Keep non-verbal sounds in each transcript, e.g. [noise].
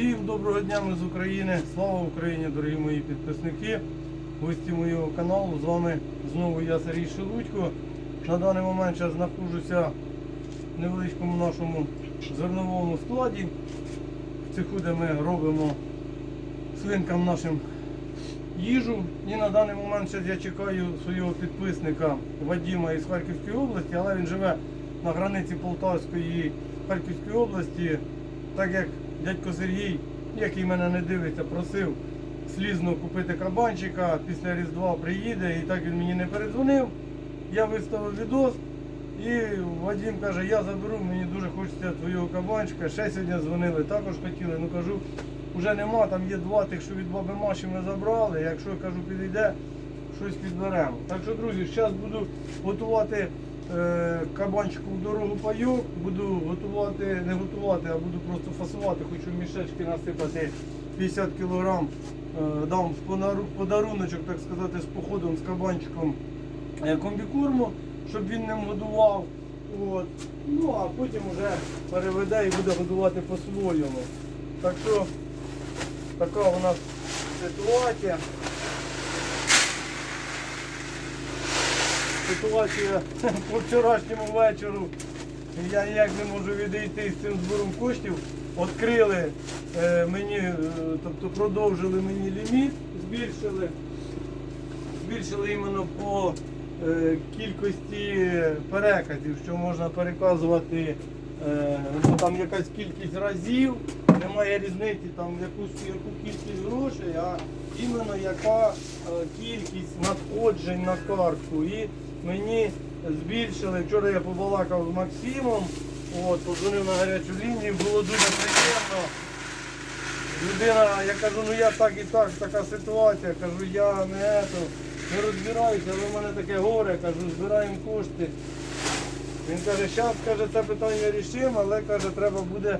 Всім доброго дня ми з України. Слава Україні, дорогі мої підписники, гості моєго каналу. З вами знову я Сергій Шелудько. На даний момент зараз знаходжуся в невеличкому нашому зерновому складі. В цеху, де ми робимо свинкам нашим їжу. І на даний момент я чекаю свого підписника Вадима із Харківської області, але він живе на границі Полтавської і Харківської області, так як дядько Сергій, який мене не дивиться, просив слізно купити кабанчика, після Різдва приїде, і так він мені не передзвонив. Я виставив відос. І Вадим каже, я заберу, мені дуже хочеться твого кабанчика. Ще сьогодні дзвонили, також хотіли. Ну кажу, вже нема, там є два тих, що від баби Маші ми забрали. Якщо кажу, підійде, щось підберемо. Так що, друзі, зараз буду готувати е, кабанчику в дорогу пайок, буду готувати, не готувати, а буду просто фасувати. Хочу мішечки насипати 50 кг. Е, дам в подаруночок, так сказати, з походом з кабанчиком е, комбікорму, щоб він ним годував. От. Ну а потім вже переведе і буде годувати по-своєму. Так що така у нас ситуація. Ситуація [laughs] по вчорашньому вечору. Я ніяк не можу відійти з цим збором коштів. Відкрили е, мені, е, тобто продовжили мені ліміт, збільшили. Збільшили іменно по е, кількості переказів, що можна переказувати е, ну, там якась кількість разів, немає різниці там якусь яку кількість грошей, а іменно яка е, кількість надходжень на картку. І мені збільшили. Вчора я побалакав з Максимом, от, подзвонив на гарячу лінію, було дуже приємно. Людина, я кажу, ну я так і так, така ситуація, кажу, я не, ето, не розбираюся, але в мене таке горе, кажу, збираємо кошти. Він каже, зараз каже, це питання рішимо, але каже, треба буде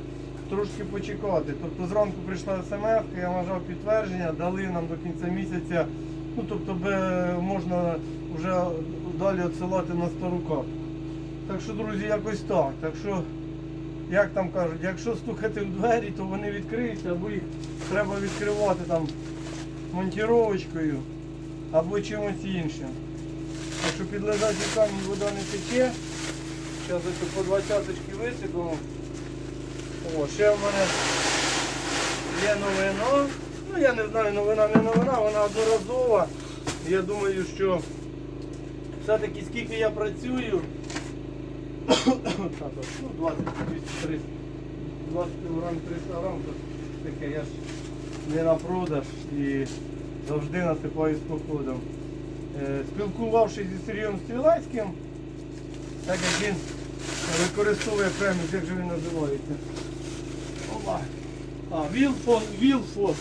трошки почекати. Тобто зранку прийшла смс, я нажав підтвердження, дали нам до кінця місяця, ну тобто можна вже далі відсилати на стару карту. Так що, друзі, якось так. Так що як там кажуть, якщо стукати в двері, то вони відкриються, або їх треба відкривати там монтіровочкою або чимось іншим. Так що під лежачий камінь вода не тече. Зараз по двадцяточки висипемо. О, ще в мене є новина. Ну я не знаю, новина не новина, вона одноразова. Я думаю, що все-таки скільки я працюю, [coughs] ну, 20, 200, 20 кг, 300 грам, то таке, я ж не на продаж і завжди насипаю з походом. Е, Спілкувавшись зі Сергієм Стрілецьким, так як він використовує преміс, як же він називається? Опа. А, Вілфос, Вілфос.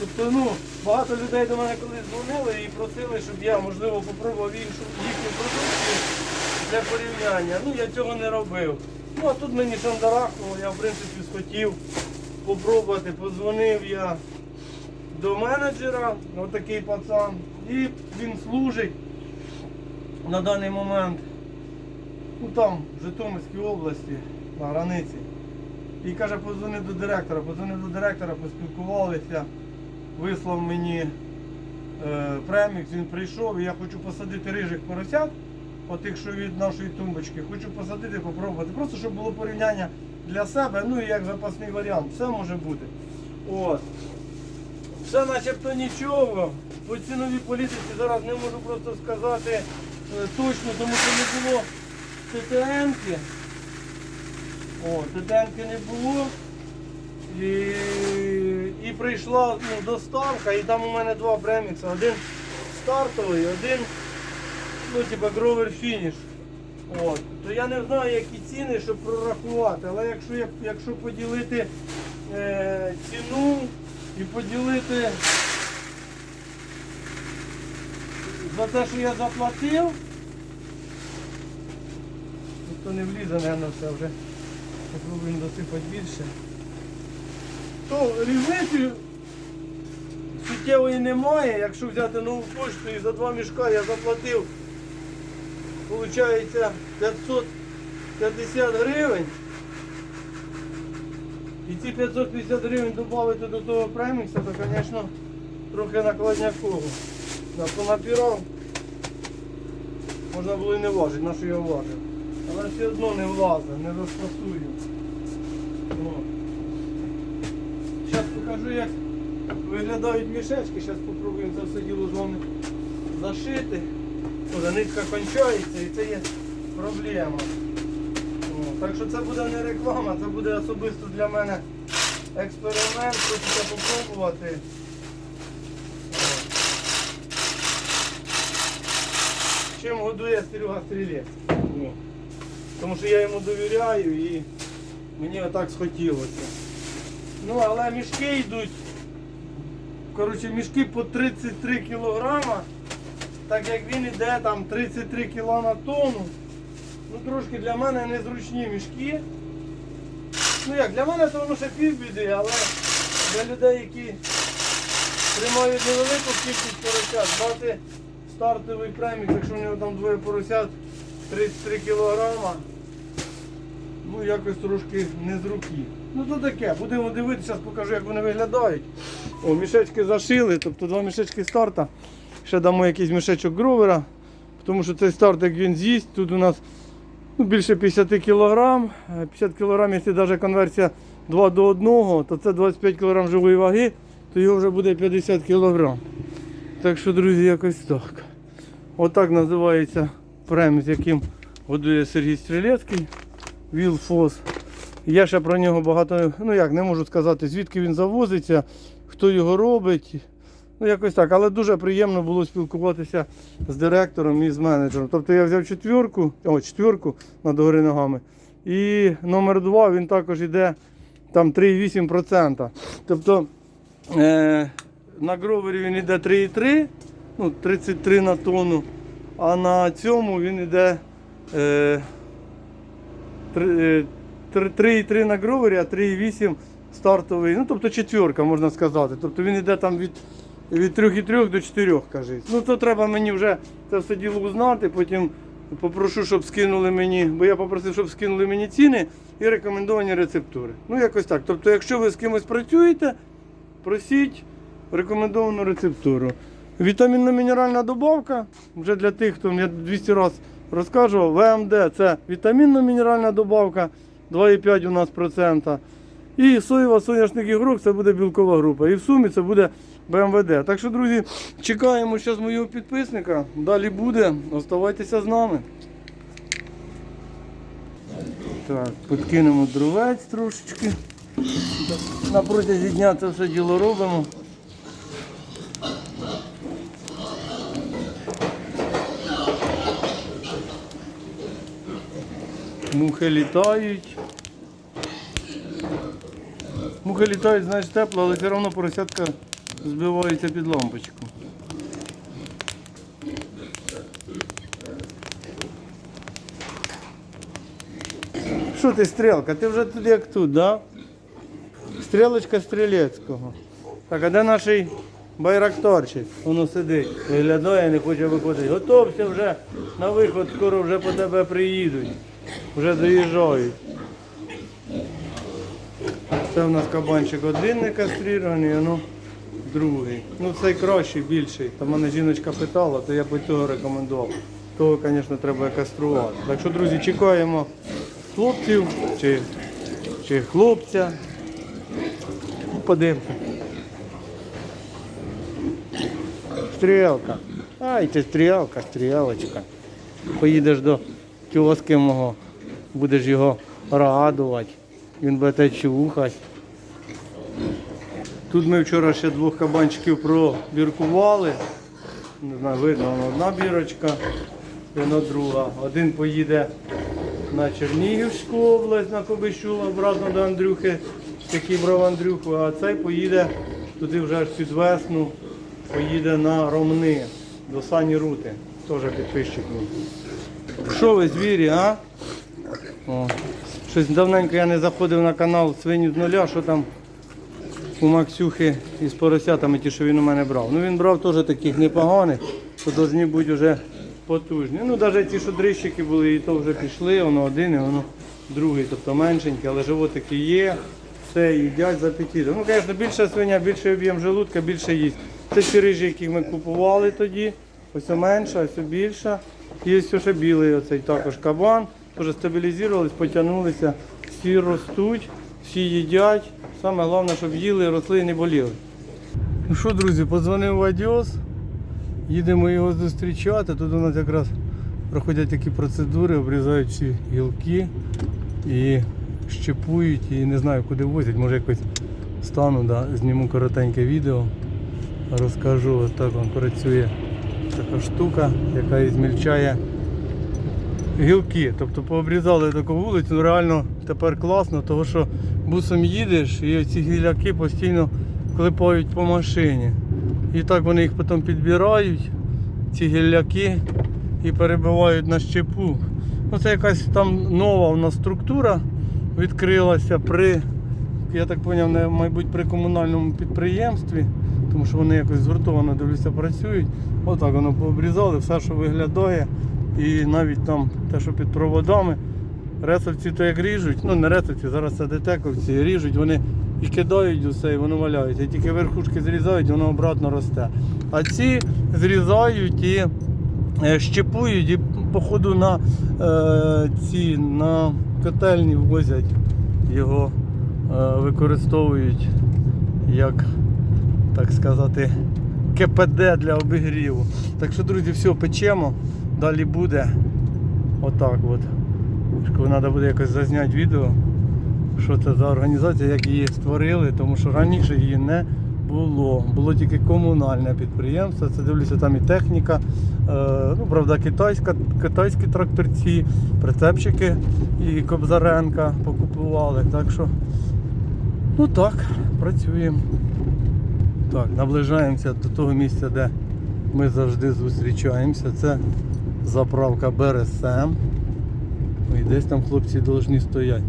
Тобто, ну, багато людей до мене колись дзвонили і просили, щоб я, можливо, попробував іншу їхню продукцію для порівняння. Ну, я цього не робив. Ну, а тут мені шандарахнуло, я в принципі схотів попробувати. Позвонив я до менеджера, отакий пацан, і він служить на даний момент ну, там, в Житомирській області, на границі. І каже, позвони до директора, позвонив до директора, поспілкувалися, вислав мені е, премікс, він прийшов, і я хочу посадити рижих поросят, отих, що від нашої тумбочки, хочу посадити, попробувати. Просто щоб було порівняння для себе, ну і як запасний варіант, все може бути. От. Все начебто нічого. По ціновій політиці зараз не можу просто сказати е, точно, тому що не було ТТНки. О, ТТНки не було. І, і прийшла ну, доставка, і там у мене два премікси. Один стартовий, один, ну, типа гровер фініш. От. То я не знаю, які ціни, щоб прорахувати. Але якщо, якщо поділити е, ціну і поділити за те, що я заплатив, ніхто не влізе, мабуть, все вже. Попробуємо досипати більше. То різниці суттєвої немає. Якщо взяти нову пошту і за два мішка я заплатив, виходить 550 гривень. І ці 550 гривень додати до того премікса, то, звісно, трохи накладняково. Да, понапірав. Можна було і не важити, на що я важив. Але все одно не влазить, не розфасую. Зараз покажу, як виглядають мішечки. Зараз спробуємо це все діло з вами зашити. Нитка кончається і це є проблема. О, Так що це буде не реклама, це буде особисто для мене експеримент, хочеться попробувати. Чим годує Серега Стрілець. Тому що я йому довіряю і мені отак схотілося. Ну, але мішки йдуть. Коротше, мішки по 33 кілограма. Так як він іде там 33 кг на тонну. Ну трошки для мене незручні мішки. Ну як, для мене то воно ще півбіди, але для людей, які тримають невелику кількість поросят, брати стартовий премік, якщо у нього там двоє поросят 33 кілограма, ну якось трошки не з руки. Ну то таке, будемо дивитися, покажу, як вони виглядають. О, мішечки зашили, тобто два мішечки старта. Ще дамо якийсь мішечок гровера, тому що цей старт, як він з'їсть, тут у нас ну, більше 50 кг. 50 кг, якщо навіть конверсія 2 до 1, то це 25 кг живої ваги, то його вже буде 50 кг. Так що, друзі, якось так. Отак називається прем, з яким годує Сергій Стрілецький. Вілфос. Я ще про нього багато, ну як, не можу сказати, звідки він завозиться, хто його робить. Ну, якось так, але дуже приємно було спілкуватися з директором і з менеджером. Тобто я взяв четвірку, о, четвірку на догори ногами. І номер два він також йде там 3,8%. Тобто е, на гровері він йде 3,3, ну, 33 на тонну, а на цьому він йде е, 3,3 на гровері, а 3,8 стартовий. Ну, тобто четвірка, можна сказати. Тобто він йде там від від 3,3 до 4, кажуть. Ну то треба мені вже це все діло узнати, потім попрошу, щоб скинули мені, бо я попросив, щоб скинули мені ціни і рекомендовані рецептури. Ну якось так. Тобто, якщо ви з кимось працюєте, просіть рекомендовану рецептуру. Вітамінно-мінеральна добавка, вже для тих, хто я 200 разів розказував, ВМД це вітамінно-мінеральна добавка, 2,5 у нас процента. І соєва соняшник ігрок це буде білкова група. І в сумі це буде БМВД. Так що, друзі, чекаємо зараз моєго підписника. Далі буде. Оставайтеся з нами. Так, підкинемо дровець трошечки. На протязі дня це все діло робимо. Мухи літають. Мухи літають, знаєш, тепло, але все одно поросятка збивається під лампочку. Що ти, стрілка? Ти вже тут як тут, да? Стрілочка стрілецького. Так, а де наш байрактарчик? Воно сидить, виглядає, не хоче виходити. Готовся вже на виход, скоро вже по тебе приїдуть. Вже доїжджають. Це в нас кабанчик один не кастрирований, а ну другий. Ну цей кращий, більший. Там мене жіночка питала, то я б цього рекомендував. Того, звісно, треба каструвати. Так що, друзі, чекаємо хлопців чи, чи хлопця. Ну, Подивимося. Стрілка. Ай, ти стрілка, стрілочка. Поїдеш до кіоски мого, будеш його радувати. Він буде те чухати. Тут ми вчора ще двох кабанчиків пробіркували. Не знаю, видно, одна бірочка, воно друга. Один поїде на Чернігівську область, на Кобищула, обратно до Андрюхи, який брав Андрюху, а цей поїде туди вже аж під весну, поїде на Ромни, до Сані Рути. Теж підписчик мій. Що ви, звірі, а? О. Щось давненько я не заходив на канал свині з нуля, що там у Максюхи із поросятами, ті, що він у мене брав. Ну він брав теж таких непоганих, то повинні бути вже потужні. Ну навіть ті, що дрищики були, і то вже пішли, воно один, і воно другий, тобто меншенький, але животики є. все їдять з апетитом. Ну, звісно, більша свиня, більший об'єм желудка, більше їсть. Це ті рижі, які ми купували тоді. Ось менша, ось більша. І ось ще білий оцей також кабан. Теж стабілізувались, потягнулися, всі ростуть, всі їдять. Саме головне, щоб їли, росли і не боліли. Ну що, друзі, подзвонив Вадіос. Їдемо його зустрічати. Тут у нас якраз проходять такі процедури, обрізають всі гілки і щепують, і не знаю куди возять. Може якось стану, да, зніму коротеньке відео. Розкажу, от так он працює така штука, яка змільчає гілки. Тобто пообрізали таку вулицю, реально тепер класно, тому що бусом їдеш і ці гіляки постійно клепають по машині. І так вони їх потім підбирають, ці гілляки, і перебивають на щепу. Ну, це якась там нова у нас структура відкрилася при, я так зрозумів, мабуть, при комунальному підприємстві, тому що вони якось згуртовано дивлюся, працюють. Отак воно пообрізали, все, що виглядає. І навіть там те, що під проводами. Ресовці то як ріжуть, ну не ресовці, зараз це детековці, ріжуть, вони і кидають усе, і воно валяється. Тільки верхушки зрізають, воно обратно росте. А ці зрізають і е, щепують, і походу на е, ці на котельні возять його, е, використовують як, так сказати, КПД для обігріву. Так що, друзі, все, печемо, далі буде отак от. Треба буде якось зазняти відео, що це за організація, як її створили, тому що раніше її не було. Було тільки комунальне підприємство. Це дивлюся, там і техніка, е, ну, правда, китайська, китайські тракторці, прицепчики і Кобзаренка покупували. Так що, ну так, працюємо. Так, наближаємося до того місця, де ми завжди зустрічаємося. Це заправка. Ну, І десь там хлопці повинні стояти.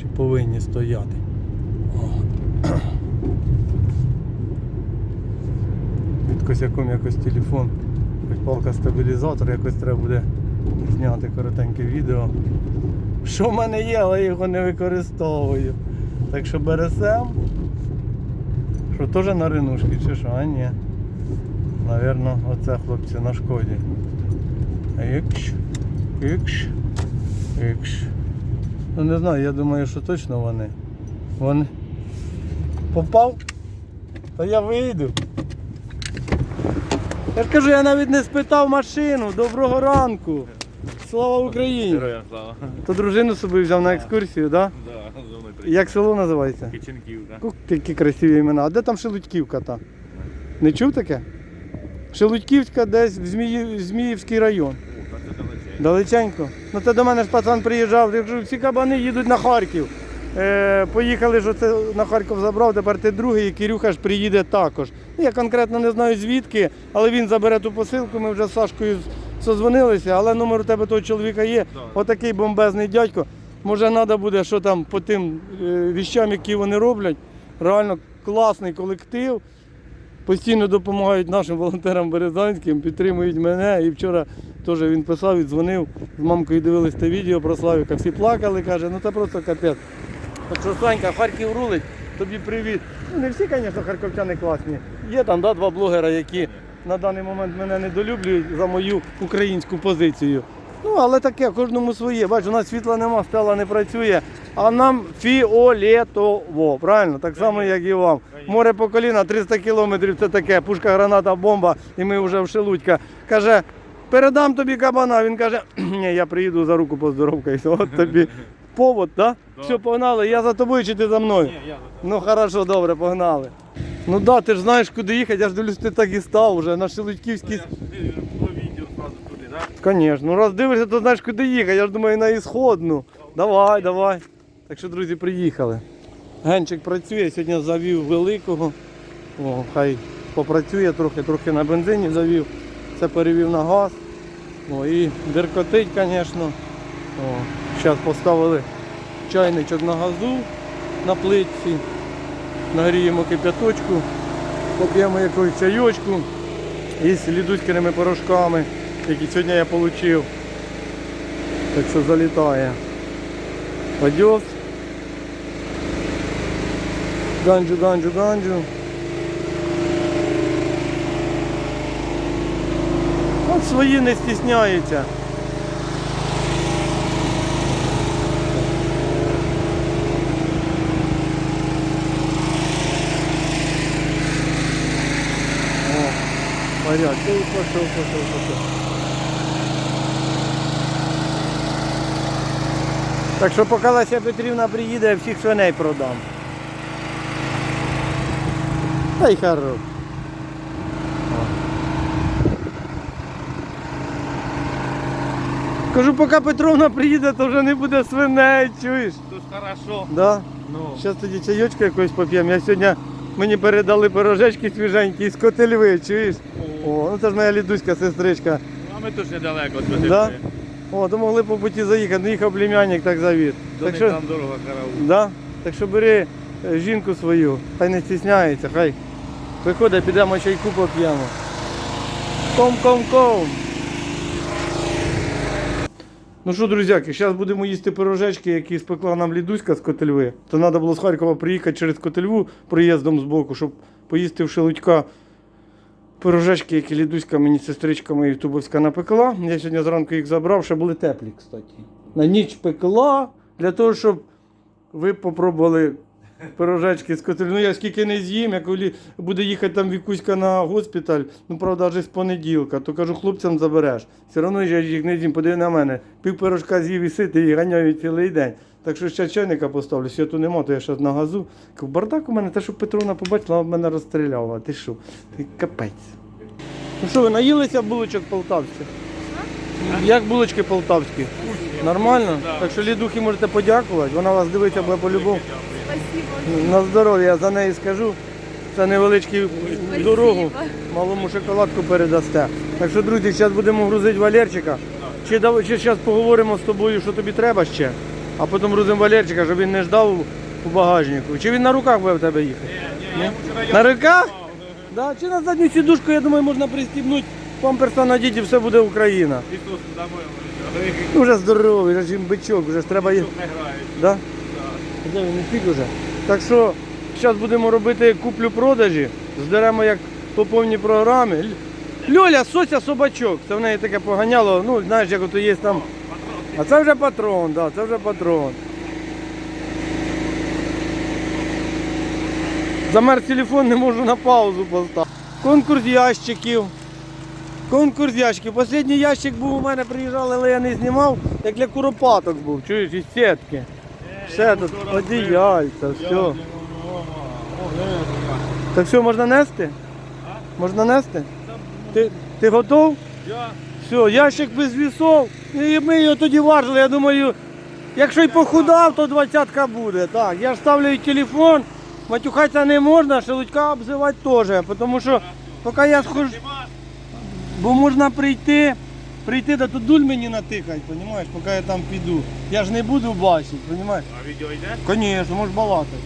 Чи повинні стояти. О. [clears throat] Від косяком якось телефон, хоч палка стабілізатор, якось треба буде зняти коротеньке відео. Що в мене є, але я його не використовую. Так що БРСМ. Що теж на ринушки чи що? А ні. Навірно, оце хлопці на шкоді. Ікш, ікш. Ікш. Ну не знаю, я думаю, що точно вони. Вони. Попав? Та я вийду. Я ж кажу, я навіть не спитав машину. Доброго ранку. Слава Україні! Героям слава. То дружину собі взяв на екскурсію, так? Да, Да? Як село називається? Киченківка. Які красиві імена. А де там Шелудьківка та? Не чув таке? Шелудьківська десь в Змії... Зміївський район. О, це далече. Далеченько. Ну це до мене ж пацан приїжджав, я кажу, всі кабани їдуть на Харків. Е, поїхали, що це на Харків забрав, тепер ти другий, і Кирюха ж приїде також. Ну, Я конкретно не знаю звідки, але він забере ту посилку, ми вже з Сашкою созвонилися, але номер у тебе того чоловіка є. Да. Отакий бомбезний дядько. Може, треба буде, що там по тим е, віщам, які вони роблять. Реально класний колектив. Постійно допомагають нашим волонтерам березанським, підтримують мене. І вчора теж він писав і дзвонив. З мамкою дивились те відео про Славіка. Всі плакали, каже, ну це просто капець. Так що Санька, Харків рулить, тобі привіт. Ну не всі, звісно, харківчани класні. Є там да, два блогера, які на даний момент мене недолюблюють за мою українську позицію. Ну, але таке, кожному своє. Бач, у нас світла нема, стела не працює, а нам фіолетово. Правильно? Так само, як і вам. Море по коліна, 300 кілометрів це таке, пушка, граната, бомба, і ми вже в Шелудька. Каже, передам тобі кабана. Він каже, ні, я приїду за руку поздоровкаюся. От тобі [laughs] повод, так? Да. Все, погнали. Я за тобою чи ти за мною? Ні, я Ну хорошо, добре, погнали. Ну да, ти ж знаєш, куди їхати, я ж дивлюсь, ти так і став вже на Шелудьківській. Я ж ти по відео сразу туди, так? Звісно, ну раз дивишся, то знаєш, куди їхати. Я ж думаю, на ісходну. Давай, давай. Так що, друзі, приїхали. Генчик працює, сьогодні завів великого. О, хай попрацює трохи, трохи на бензині завів. Це перевів на газ. О, і деркотить, звісно. Зараз поставили чайничок на газу на плитці. Нагріємо кип'яточку, поп'ємо якогось чайочку із лідуськими порошками, які сьогодні я отримав. Так що залітає. Одес. Ганджу, ганджу, ганджу. От свої не стісняються. О, порядок. Пошел, пошел, пошел. Так що поки Леся Петрівна приїде, я всіх свиней продам. Та й хорош. Кажу, поки Петровна приїде, то вже не буде свиней, чуєш? То ж хорошо. Да? Ну. Зараз тоді чайочку якось поп'ємо. Я сьогодні мені передали пирожечки свіженькі з котельви, чуєш? О, ну це ж моя лідуська сестричка. А ми тут недалеко Да? О, то могли по путі заїхати, ну їхав племянник, так завіз. До Так них що, там дорога караул. да? так що бери е, жінку свою, хай не стісняється, хай виходить, підемо чайку поп'ємо. Ком-ком-ком. Ну що, друзяки, зараз будемо їсти пирожечки, які спекла нам Лідуська з Котельви. То треба було з Харкова приїхати через Котельву проїздом з боку, щоб поїсти в Шелудька пирожечки, які Лідуська мені сестричка моя Ютубовська напекла. Я сьогодні зранку їх забрав, ще були теплі, кстати. На ніч пекла для того, щоб ви попробували пирожечки з Котельви. Ну я скільки не з'їм, як Олі- буде їхати там Вікуська на госпіталь, ну правда, аж з понеділка, то кажу, хлопцям забереш. Все одно я їх не з'їм, подиви на мене. Пів пирожка з'їв і сити і ганяю цілий день. Так що ще чайника поставлю, світу нема, то я ще на газу. Бардак у мене, те, що Петровна побачила, вона мене розстріляла. Ти що? Ти капець. Ну що, ви наїлися булочок полтавських? Як булочки полтавські? Нормально? Так що лідухи можете подякувати. Вона вас дивиться буде по-любому. На здоров'я я за неї скажу. Це невеличкий дорогу. Малому шоколадку передасте. Так що, друзі, зараз будемо грузити Валерчика. Чи зараз поговоримо з тобою, що тобі треба ще, а потім грузимо Валерчика, щоб він не ждав у багажнику. Чи він на руках буде в тебе їхати? Ні, ні, На руках? Да, чи на задню сідушку, я думаю, можна пристібнути памперса надіти, і все буде Україна. Ісус домой. Ну, вже здоровий, вже їм бичок, вже ж треба їх. Не грають. Да? Де він не пік уже? Так що зараз будемо робити куплю-продажі, здеремо як по повній програмі. Льоля, Сося собачок. Це в неї таке поганяло, ну знаєш, як ото є там. А це вже патрон, да, це вже патрон. Замер телефон, не можу на паузу поставити. Конкурс ящиків. Конкурс ящиків. Останній ящик був у мене, приїжджали, але я не знімав, як для куропаток був, чуєш, із сітки. Все тут, одіяльця, все. Так все, можна нести? Можна нести? Ти, ти готов? Я Все, ящик без вісов. І ми його тоді важили. Я думаю, якщо й похудав, то двадцятка буде. Так, я ж ставлю телефон, матюхатися не можна, шелудька обзивати теж. Тому що поки я схожу, бо можна прийти, прийти, да тут дуль мені натикать, розумієш, поки я там піду. Я ж не буду бачити, розумієш? А відео йде? Звісно, можеш балакати.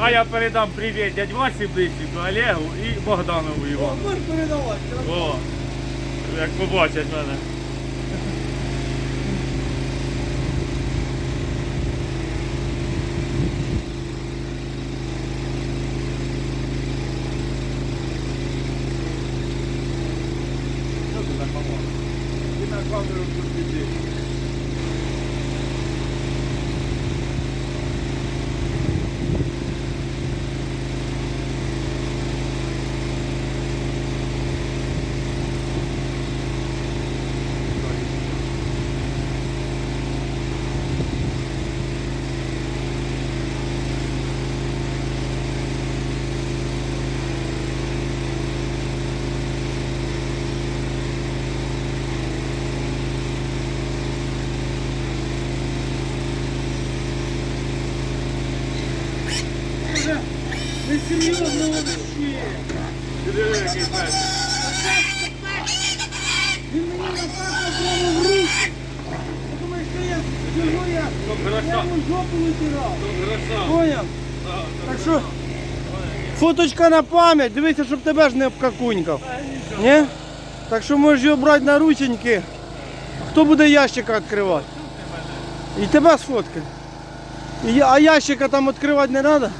А я передам привіт дядь Васі Блищику, Олегу і Богданову Івану. Можеш передавати. О, як побачать мене. Уточка на пам'ять, дивися, щоб тебе ж не обкакунькав. Ні? Так що можеш його брати на рученьки. Хто буде ящика відкривати? І тебе сфоткать. А ящика там відкривати не треба?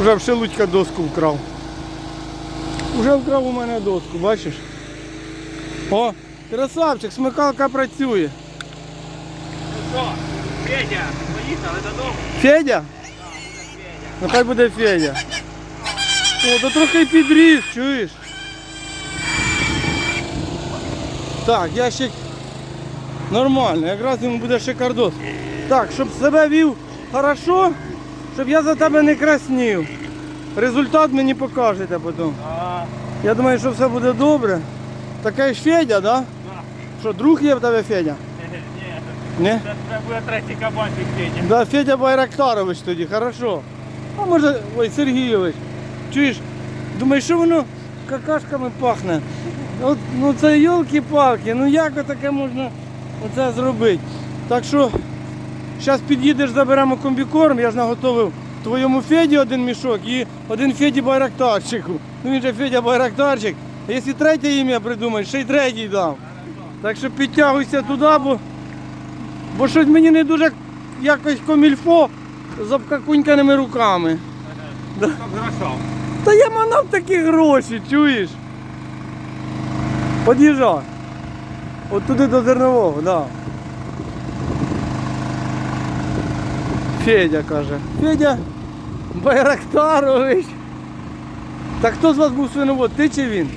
Уже в шелудька доску вкрав. Уже вкрав у мене доску, бачиш? О, красавчик, смикалка працює. Федя, поїхали додому. Федя? Ну хай буде Федя. О, то трохи підріс, чуєш? Так, ящик нормально, якраз йому буде шикардос. Так, щоб себе вів хорошо, щоб я за тебе не краснів. Результат мені покажете потім. Я думаю, що все буде добре. Такий ж Федя, да? да. Що, друг є в тебе Федя? Ні? це, це буде третій кабанчик Федя. Да, Федя Байрактарович тоді, хорошо. А може, ой, Сергійович, чуєш, думаєш, що воно какашками пахне? От, ну це йолки-палки, ну як таке можна оце зробити? Так що, зараз під'їдеш, заберемо комбікорм, я ж наготовив твоєму Феді один мішок і один Феді Байрактарчику. Ну він же Федя Байрактарчик. А якщо третє ім'я придумаєш, ще й третій дам. Так що підтягуйся туди, бо Бо щось мені не дуже якось комільфо з обкакуньканими руками. Щоб. Та я манав такі гроші, чуєш? Під'їжджай. От туди до зернового, так. Да. Федя каже. Федя Байрактарович. Так хто з вас був свиновод? Ти чи він?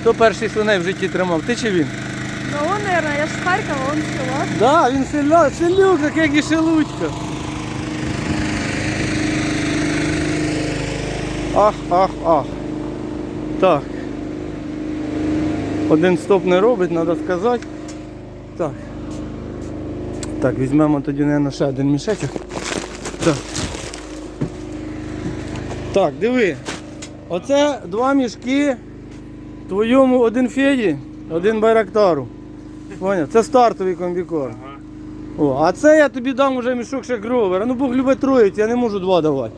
Хто перший свиней в житті тримав? Ти чи він? Ну, он, наверное, я ж с Харькова, он с села. Да, він селя, селюк, як, і шелудька. Ах, ах, ах. Так. Один стоп не робить, треба сказати. Так. Так, візьмемо тоді, мабуть, ще один мішечок. Так. Так, диви. Оце два мішки твоєму один Феді, один Байрактару. Поняв? Це стартовий комбікорм. Ага. О, а це я тобі дам уже мішок ще гровера. Ну Бог любить троїць, я не можу два давати.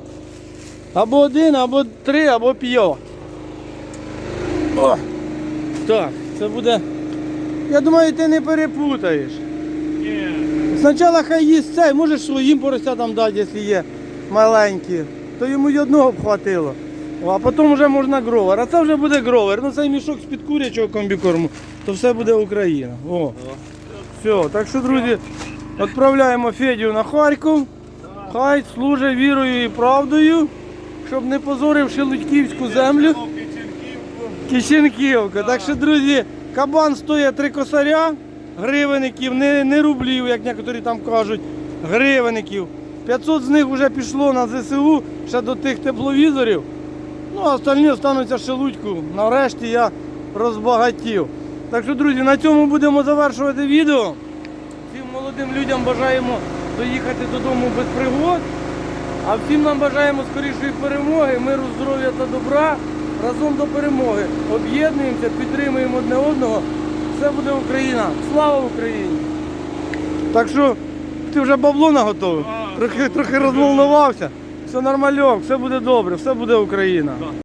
Або один, або три, або п'ять. О! Так, це буде. Я думаю, ти не перепутаєш. Ні. Спочатку хай їсть цей, можеш своїм поросятам дати, якщо є маленькі. То йому й одного б хватило. А потім вже можна гровер. А це вже буде гровер. Ну цей мішок з-під курячого комбікорму, то все буде Україна. О. Все, так що, друзі, відправляємо Федю на Харків. Хай служить вірою і правдою, щоб не позорив Шелудьківську землю. Киченківка. Так що, друзі, кабан стоїть три косаря, гривенників, не, не рублів, як некоторі там кажуть, гривенників. 500 з них вже пішло на ЗСУ, ще до тих тепловізорів. Ну, а остальні остануться шелудьку. Нарешті я розбагатів. Так що, друзі, на цьому будемо завершувати відео. Всім молодим людям бажаємо доїхати додому без пригод. А всім нам бажаємо скорішої перемоги, миру, здоров'я та добра. Разом до перемоги. Об'єднуємося, підтримуємо одне одного. Все буде Україна. Слава Україні! Так що ти вже бабло наготовив? Трохи, трохи розволнувався. Все нормальок, все буде добре, все буде Україна.